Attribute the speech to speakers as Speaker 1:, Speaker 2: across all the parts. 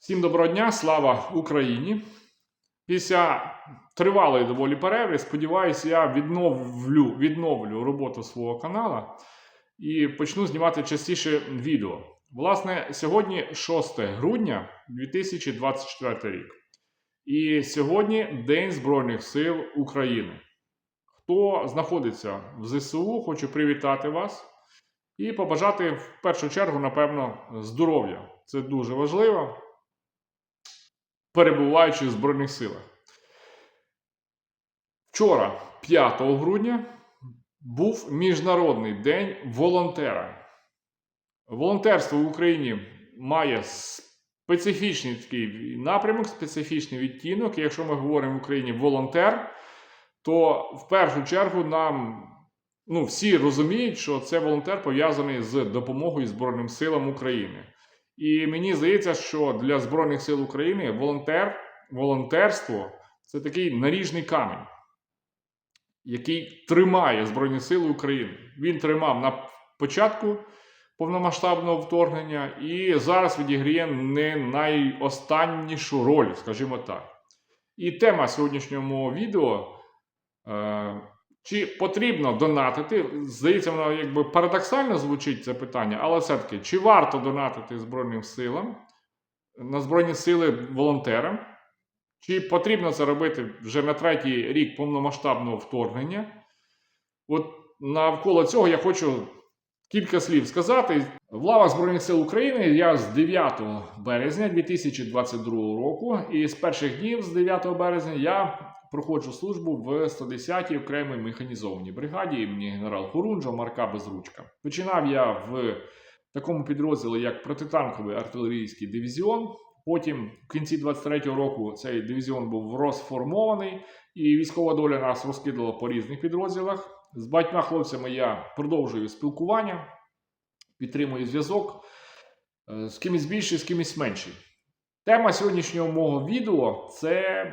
Speaker 1: Всім доброго дня, слава Україні! Після тривалої доволі перерви, сподіваюся, я відновлю, відновлю роботу свого каналу і почну знімати частіше відео. Власне, сьогодні 6 грудня 2024 рік. І сьогодні День Збройних сил України. Хто знаходиться в ЗСУ, хочу привітати вас і побажати в першу чергу, напевно, здоров'я. Це дуже важливо перебуваючи в Збройних силах. Вчора, 5 грудня, був Міжнародний день волонтера. Волонтерство в Україні має специфічний такий напрямок, специфічний відтінок. Якщо ми говоримо в Україні волонтер, то в першу чергу нам ну, всі розуміють, що це волонтер пов'язаний з допомогою Збройним силам України. І мені здається, що для Збройних сил України волонтер, волонтерство це такий наріжний камінь, який тримає Збройні Сили України. Він тримав на початку повномасштабного вторгнення і зараз відіграє не найостаннішу роль, скажімо так. І тема сьогоднішнього відео. Чи потрібно донатити? Здається, воно якби парадоксально звучить це питання, але все-таки, чи варто донатити Збройним силам на Збройні сили волонтерам? Чи потрібно це робити вже на третій рік повномасштабного вторгнення? От навколо цього я хочу кілька слів сказати. В лавах Збройних сил України я з 9 березня 2022 року, і з перших днів з 9 березня я проходжу службу в 110-й окремій механізованій бригаді імені генерал Хорунжа Марка Безручка. Починав я в такому підрозділі, як протитанковий артилерійський дивізіон. Потім, в кінці 23-го року, цей дивізіон був розформований, і військова доля нас розкидала по різних підрозділах. З багатьма хлопцями я продовжую спілкування, підтримую зв'язок е, з кимось більше, з кимось менше. Тема сьогоднішнього мого відео це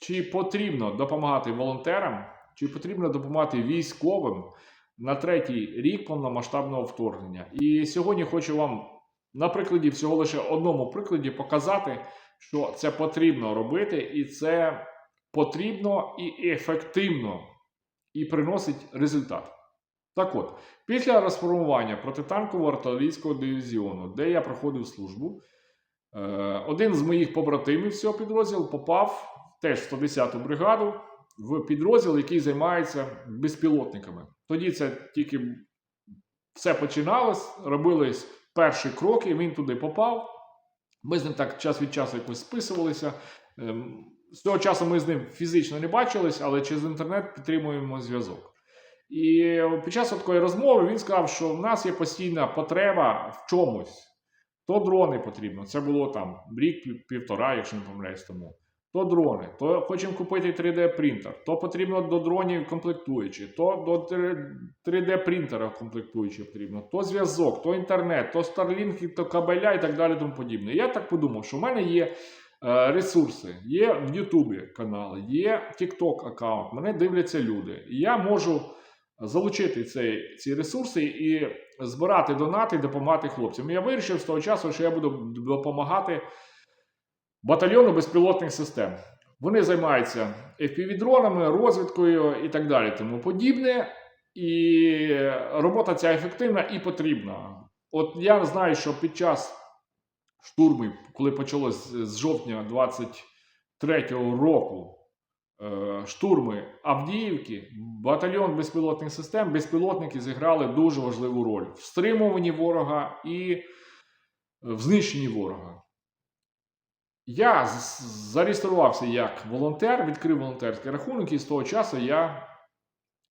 Speaker 1: чи потрібно допомагати волонтерам, чи потрібно допомагати військовим на третій рік повномасштабного вторгнення. І сьогодні хочу вам на прикладі всього лише одному прикладі показати, що це потрібно робити, і це потрібно і ефективно, і приносить результат. Так от, після розформування протитанкового артилерійського дивізіону, де я проходив службу, е, один з моїх побратимів цього підрозділу попав теж 110-ту бригаду в підрозділ, який займається безпілотниками. Тоді це тільки все починалось, робились перші кроки, він туди попав. Ми з ним так час від часу якось списувалися. Ем, З того часу ми з ним фізично не бачились, але через інтернет підтримуємо зв'язок. І під час такої розмови він сказав, що в нас є постійна потреба в чомусь. То дрони потрібно. Це було там рік-півтора, якщо не помиляюсь тому то дрони, то хочемо купити 3D-принтер, то потрібно до дронів комплектуючі, то до 3D-принтера комплектуючі потрібно, то зв'язок, то інтернет, то Starlink, то кабеля і так далі. тому подібне. Я так подумав, що в мене є е, ресурси, є в Ютубі канали, є TikTok аккаунт, мене дивляться люди. І я можу залучити цей, ці ресурси і збирати донати допомагати хлопцям. І я вирішив з того часу, що я буду допомагати батальйону безпілотних систем. Вони займаються FPV-дронами, розвідкою і так далі, тому подібне. І робота ця ефективна і потрібна. От я знаю, що під час штурмів, коли почалось з жовтня 23-го року е, штурми Авдіївки, батальйон безпілотних систем, безпілотники зіграли дуже важливу роль в стримуванні ворога і в знищенні ворога. Я зареєструвався як волонтер, відкрив волонтерський рахунок, і з того часу я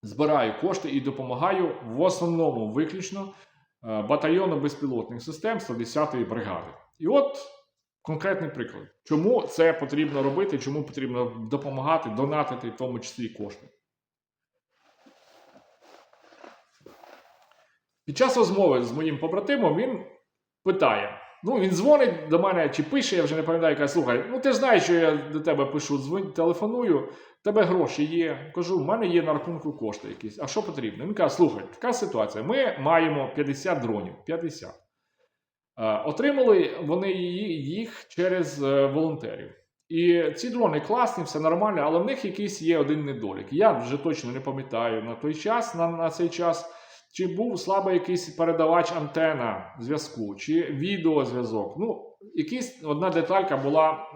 Speaker 1: збираю кошти і допомагаю в основному виключно е, батальйону безпілотних систем 110-ї бригади. І от конкретний приклад, чому це потрібно робити, чому потрібно допомагати, донатити в тому числі кошти. Під час розмови з моїм побратимом він питає. Ну, він дзвонить до мене чи пише, я вже не пам'ятаю, каже, слухай, ну ти знаєш, що я до тебе пишу, дзвоню, телефоную, тебе гроші є. Кажу, в мене є на рахунку кошти якісь. А що потрібно? Він каже, слухай, така ситуація. Ми маємо 50 дронів. 50. Е, Отримали вони їх через е, волонтерів. І ці дрони класні, все нормально, але в них якийсь є один недолік. Я вже точно не пам'ятаю на той час, на, на цей час, чи був слабий якийсь передавач антена зв'язку, чи відеозв'язок. Ну, якась одна деталька була.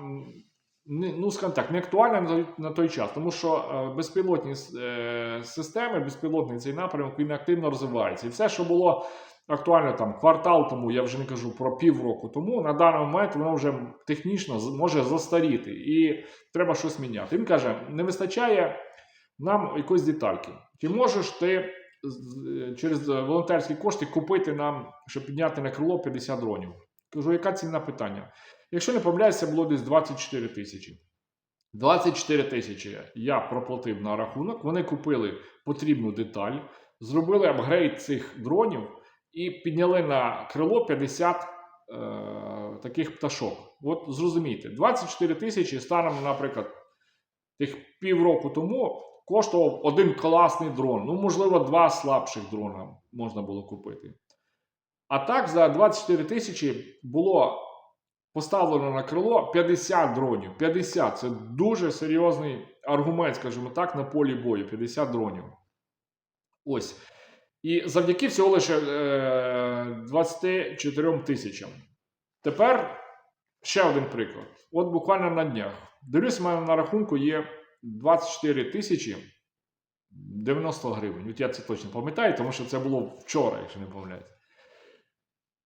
Speaker 1: Ну, скажімо так, не актуальна на той, на той час, тому що е, безпілотні е, системи, безпілотний цей напрямок він активно розвивається. І все, що було актуально там квартал тому, я вже не кажу про півроку тому, на даний момент воно вже технічно може застаріти і треба щось міняти. Він каже: не вистачає нам якоїсь детальки. Чи можеш ти через волонтерські кошти купити нам, щоб підняти на крило 50 дронів? Кажу, яка ціна питання? Якщо не помиляюся, було десь 24 тисячі. 24 тисячі я проплатив на рахунок. Вони купили потрібну деталь, зробили апгрейд цих дронів і підняли на крило 50 е, таких пташок. От зрозумійте, 24 тисячі станом, наприклад, тих півроку тому коштував один класний дрон. Ну, можливо, два слабших дрона можна було купити. А так, за 24 тисячі було поставлено на крило 50 дронів. 50 це дуже серйозний аргумент, скажімо так, на полі бою. 50 дронів. Ось. І завдяки всього лише е, 24 тисячам. Тепер ще один приклад. От буквально на днях. Дивлюсь, у мене на рахунку є 24 тисячі 90 гривень. От я це точно пам'ятаю, тому що це було вчора, якщо не помиляюсь.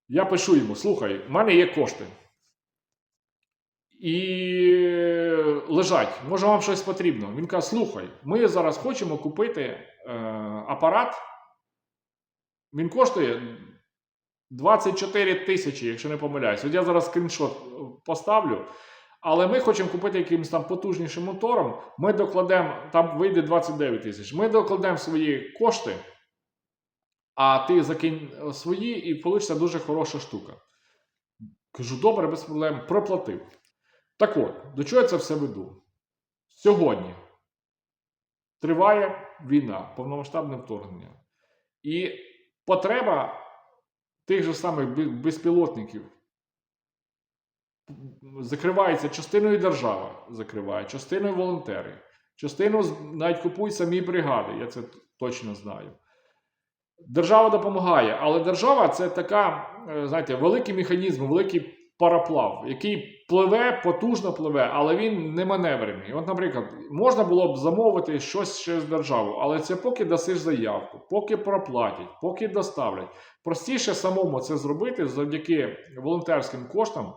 Speaker 1: Я пишу йому: слухай, в мене є кошти. І лежать, може вам щось потрібно. Він каже: слухай, ми зараз хочемо купити е, апарат. Він коштує 24 тисячі, якщо не помиляюсь. От я зараз скріншот е, поставлю. Але ми хочемо купити якимось там потужнішим мотором. Ми докладемо, там вийде 29 тисяч. Ми докладемо свої кошти, а ти закинь е, свої, і вийде дуже хороша штука. Кажу, добре, без проблем, проплатив. Так от, до чого я це все веду? Сьогодні триває війна, повномасштабне вторгнення. І потреба тих же самих безпілотників закривається частиною держава, закриває, частиною волонтери, частину навіть купують самі бригади, я це точно знаю. Держава допомагає, але держава це така, е, знаєте, великий механізм, великий параплав, який пливе, потужно пливе, але він не маневрений. От, наприклад, можна було б замовити щось через державу, але це поки дасиш заявку, поки проплатять, поки доставлять. Простіше самому це зробити завдяки волонтерським коштам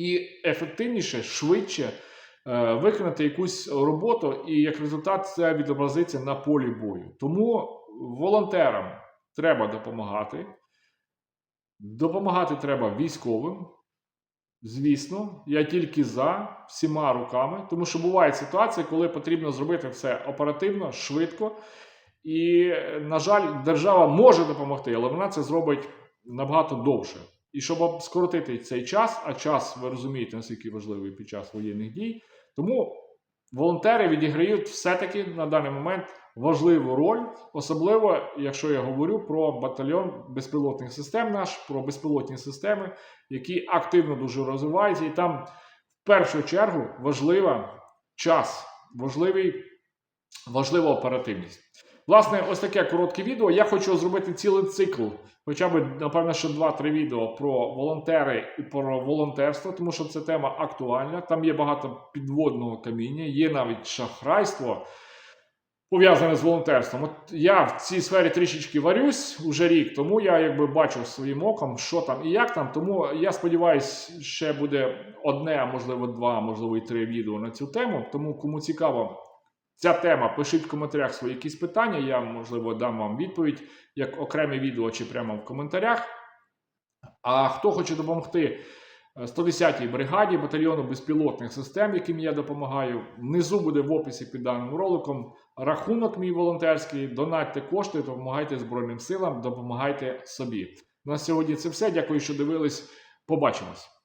Speaker 1: і ефективніше, швидше е, виконати якусь роботу, і як результат це відобразиться на полі бою. Тому волонтерам треба допомагати. Допомагати треба військовим. Звісно, я тільки за всіма руками, тому що буває ситуація, коли потрібно зробити все оперативно, швидко. І, на жаль, держава може допомогти, але вона це зробить набагато довше. І щоб скоротити цей час, а час, ви розумієте, наскільки важливий під час воєнних дій, тому волонтери відіграють все-таки на даний момент важливу роль, особливо якщо я говорю про батальйон безпілотних систем наш, про безпілотні системи, які активно дуже розвиваються, і там в першу чергу важлива час, важливий, важлива оперативність. Власне, ось таке коротке відео. Я хочу зробити цілий цикл, хоча б, напевно, ще 2-3 відео про волонтери і про волонтерство, тому що це тема актуальна. Там є багато підводного каміння, є навіть шахрайство пов'язане з волонтерством. От я в цій сфері трішечки варюсь уже рік, тому я якби бачу своїм оком, що там і як там. Тому я сподіваюся, ще буде одне, а можливо, два, можливо, і три відео на цю тему. Тому кому цікаво. Ця тема, пишіть в коментарях свої якісь питання, я, можливо, дам вам відповідь як окреме відео чи прямо в коментарях. А хто хоче допомогти е, 110-й бригаді батальйону безпілотних систем, яким я допомагаю, внизу буде в описі під даним роликом рахунок мій волонтерський. Донатьте кошти, допомагайте Збройним силам, допомагайте собі. На сьогодні це все. Дякую, що дивились. Побачимось.